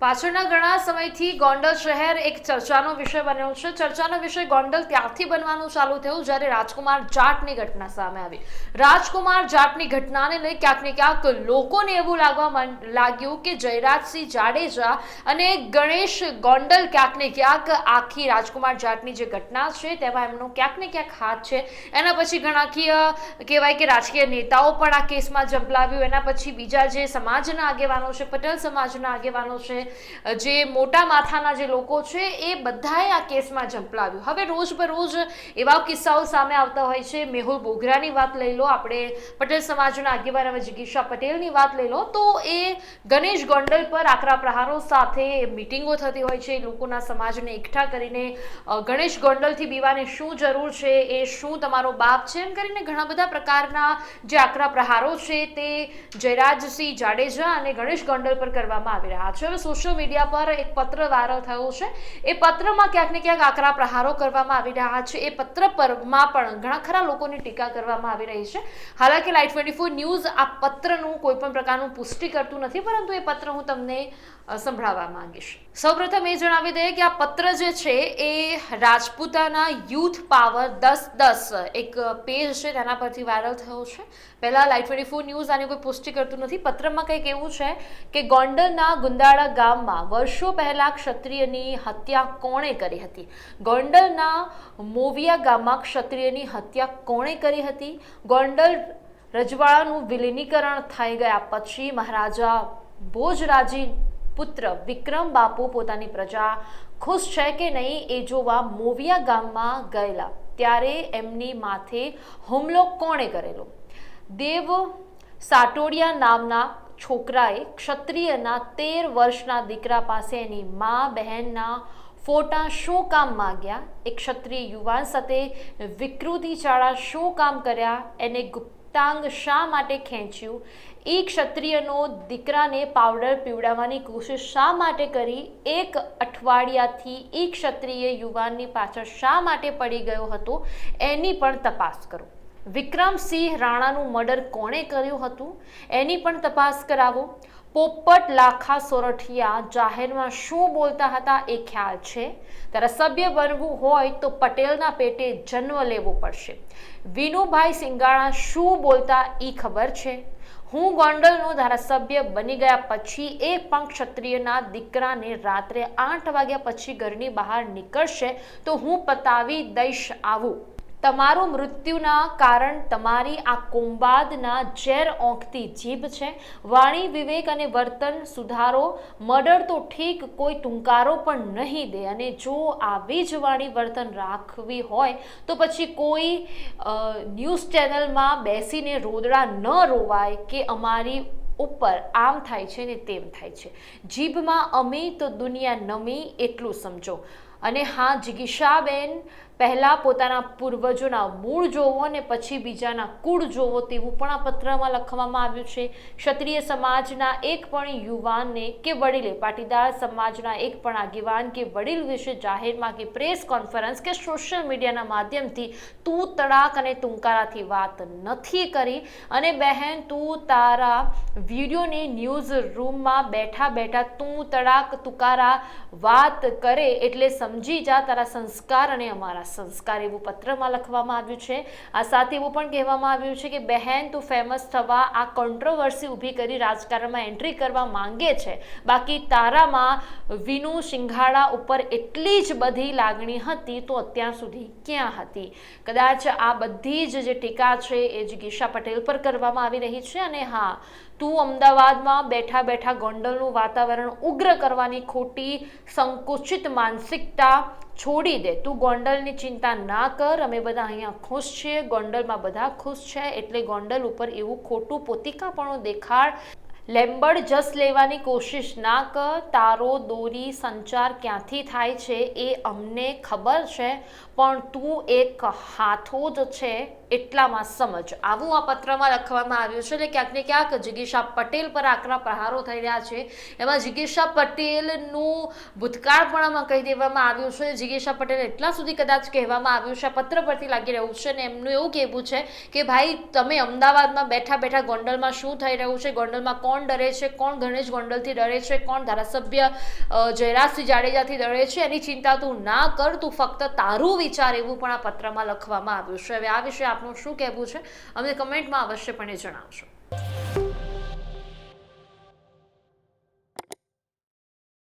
પાછળના ઘણા સમયથી ગોંડલ શહેર એક ચર્ચાનો વિષય બન્યો છે. ચર્ચાનો વિષય ગોંડલ ત્યારથી બનવાનું ચાલુ થયું જ્યારે રાજકુમાર જાટની ઘટના સામે આવી. રાજકુમાર જાટની ઘટનાને લઈ ક્યાંક ને ક્યાંક લોકોને એવું લાગવા લાગ્યું કે જયરાજસિંહ જાડેજા અને ગણેશ ગોંડલ ક્યાંક ને ક્યાંક આખી રાજકુમાર જાટની જે ઘટના છે તેમાં એમનો ક્યાંક ને ક્યાંક હાથ છે. એના પછી ગણાકીય કહેવાય કે રાજકીય નેતાઓ પણ આ કેસમાં ઝંપલાવ્યું. એના પછી બીજા જે સમાજના આગેવાનો છે, પટેલ સમાજના આગેવાનો છે જે મોટા માથાના જે લોકો છે, એ બધાએ આ કેસમાં ઝંપલાવ્યું. હવે રોજ બરોજ એવા કિસ્સાઓ સામે આવતા હોય છે. મેહુલ બોગરાની વાત લઈ લો, આપણે પટેલ સમાજના આગેવાન હવે જિગીશા પટેલની વાત લઈ લો, તો એ ગણેશ ગોંડલ પર આકરા પ્રહારો સાથે મિટિંગો થતી હોય છે. લોકોના સમાજને એકઠા કરીને ગણેશ ગોંડલથી બીવાને શું જરૂર છે, એ શું તમારો બાપ છે, એમ કરીને ઘણા બધા પ્રકારના જે આકરા પ્રહારો છે, તે જયરાજસિંહ જાડેજા અને ગણેશ ગોંડલ પર કરવામાં આવી રહ્યા છે. હવે સોશિયલ મીડિયા પર એક પત્ર વાયરલ થયો છે. એ પત્રમાં ક્યાંક ને ક્યાંક આકરા પ્રહારો કરવામાં આવી રહ્યા છે. એ પત્ર પરમાં પણ ઘણા ખરા લોકોની ટીકા કરવામાં આવી રહી છે. હાલાકી લાઈટ ટ્વેન્ટી ફોર ન્યૂઝ આ પત્રનું કોઈ પણ પ્રકારનું પુષ્ટિ કરતું નથી, પરંતુ એ પત્ર હું તમને સંભળાવવા માંગીશ. સૌપ્રથમ એ જણાવી દઈએ કે આ પત્ર જે છે એ રાજપૂતાના યુથ પાવર દસ દસ એક પેજ છે, તેના પરથી વાયરલ થયો છે. પહેલાં લાઈવ ટ્વેન્ટી ફોર ન્યૂઝ આની કોઈ પુષ્ટિ કરતું નથી. પત્રમાં કંઈક એવું છે કે ગોંડલના ગુંદાળા ગામમાં વર્ષો પહેલાં ક્ષત્રિયની હત્યા કોણે કરી હતી? ગોંડલના મોવિયા ગામમાં ક્ષત્રિયની હત્યા કોણે કરી હતી? ગોંડલ રજવાડાનું વિલીનીકરણ થઈ ગયા પછી મહારાજા ભોજરાજી પુત્ર વિક્રમ બાપુ પોતાની પ્રજા ખુશ છે કે નહીં એ જોવા મોવિયા ગામમાં ગયેલા. ત્યારે એમની માથે હુમલો કોણે કરેલો? દેવ સાટોડિયા નામના છોકરાએ ક્ષત્રિયના તેર વર્ષના દીકરા પાસે એની મા બહેનના ફોટા શું કામ માગ્યા? એક ક્ષત્રિય યુવાન સાથે વિકૃતિ ચાળા શું કામ કર્યા? એને ગુપ્તાંગ શા માટે ખેંચ્યું? એ ક્ષત્રિયનો દીકરાને પાવડર પીવડાવવાની કોશિશ શા માટે કરી? એક અઠવાડિયાથી એ ક્ષત્રિય યુવાનની પાછળ શા માટે પડી ગયો હતો? એની પણ તપાસ કરો. વિક્રમસિંહ રાણાનું મર્ડર કોણે કર્યું હતું? એની પણ તપાસ કરાવો. પોપટ લાખા સોરઠિયા જાહેરમાં શું બોલતા હતા એ ખ્યાલ છે? ત્યારે સભ્ય બનવું હોય તો પટેલના પેટે જન્મ લેવો પડશે. વિનુભાઈ સિંગાણા શું બોલતા એ ખબર છે? હું ગોંડલનો ધારાસભ્ય બની ગયા પછી એક પણ ક્ષત્રિયના દીકરાને રાત્રે આઠ વાગ્યા પછી ઘરની બહાર નીકળશે તો હું પતાવી દઈશ આવું. તમારું મૃત્યુના કારણ તમારી આ કુંબાદના ઝેર ઓંખતી જીભ છે. વાણી વિવેક અને વર્તન સુધારો, મર્ડર તો ઠીક કોઈ ટૂંકારો પણ નહીં દે અને જો આવી જ વાણી વર્તન રાખવી હોય તો પછી કોઈ ન્યૂઝ ચેનલમાં બેસીને રોદડા ન રોવાય કે અમારી ઉપર આમ થાય છે ને તેમ થાય છે. જીભમાં અમી તો દુનિયા નમી એટલું સમજો. અને હા, જિગીશાબેન પહેલાં પોતાના પૂર્વજોના મૂળ જોવો અને પછી બીજાના કુળ જોવો તેવું પણ આ પત્રમાં લખવામાં આવ્યું છે. ક્ષત્રિય સમાજના એક પણ યુવાનને કે વડીલે, પાટીદાર સમાજના એક પણ આગેવાન કે વડીલ વિશે જાહેરમાં કે પ્રેસ કોન્ફરન્સ કે સોશિયલ મીડિયાના માધ્યમથી તું તડાક અને તુંકારાથી વાત નથી કરી. અને બહેન, તું તારા વિડીયોની ન્યૂઝ રૂમમાં બેઠા બેઠા તું તડાક, તુકારા વાત કરે એટલે સમજી જા, તારા સંસ્કાર અને અમારા સંસ્કાર, એવું પત્રમાં લખવામાં આવ્યું છે. આ સાથે એવું પણ કહેવામાં આવ્યું છે કે, બહેન, તું ફેમસ થવા આ કોન્ટ્રોવર્સી ઊભી કરી રાજકારણમાં એન્ટ્રી કરવા માંગે છે. બાકી તારામાં વિનુ સિંઘાડા ઉપર એટલી જ બધી લાગણી હતી તો અત્યાર સુધી ક્યાં હતી? કદાચ આ બધી જ જે ટીકા છે, એ જિગીશા પટેલ પર કરવામાં આવી રહી છે અને હા તું અમદાવાદમાં બેઠા બેઠા ગોંડલનું વાતાવરણ ઉગ્ર કરવાની ખોટી, સંકુચિત માનસિકતા છોડી દે. તું ગોંડલની ચિંતા ના કર. અમે બધા અહીંયા ખુશ છીએ. ગોંડલમાં બધા ખુશ છે. એટલે ગોંડલ ઉપર એવું ખોટું પોતિકાપણું દેખાડ. લેમ્બડ જસ લેવાની કોશિશ ના કર, તારો દોરી સંચાર ક્યાંથી થાય છે એ અમને ખબર છે, પણ તું એક હાથો જ છે એટલામાં સમજ. આવું આ પત્રમાં લખવામાં આવ્યું છે એટલે ક્યાંક ને ક્યાંક જિગીશા પટેલ પર આકરા પ્રહારો થઈ રહ્યા છે. એમાં જિગીશા પટેલનું ભૂતકાળ પણ આમાં કહી દેવામાં આવ્યું છે. જિગીશા પટેલ એટલા સુધી કદાચ કહેવામાં આવ્યું છે પત્ર પરથી લાગી રહ્યું છે ને એમનું એવું કહેવું છે કે, ભાઈ, તમે અમદાવાદમાં બેઠા બેઠા ગોંડલમાં શું થઈ રહ્યું છે? ગોંડલમાં કોણ કોણ ડરે છે, કોણ ગણેશ ગોંડલથી ડરે છે, કોણ ધારાસભ્ય જયરાજસિંહ જાડેજાથી ડરે છે, એની ચિંતા તું ના કર, તું ફક્ત તારું વિચાર એવું પણ આ પત્રમાં લખવામાં આવ્યું છે. હવે આ વિશે આપનું શું કહેવું છે? અમને કમેન્ટમાં અવશ્યપણે જણાવશો.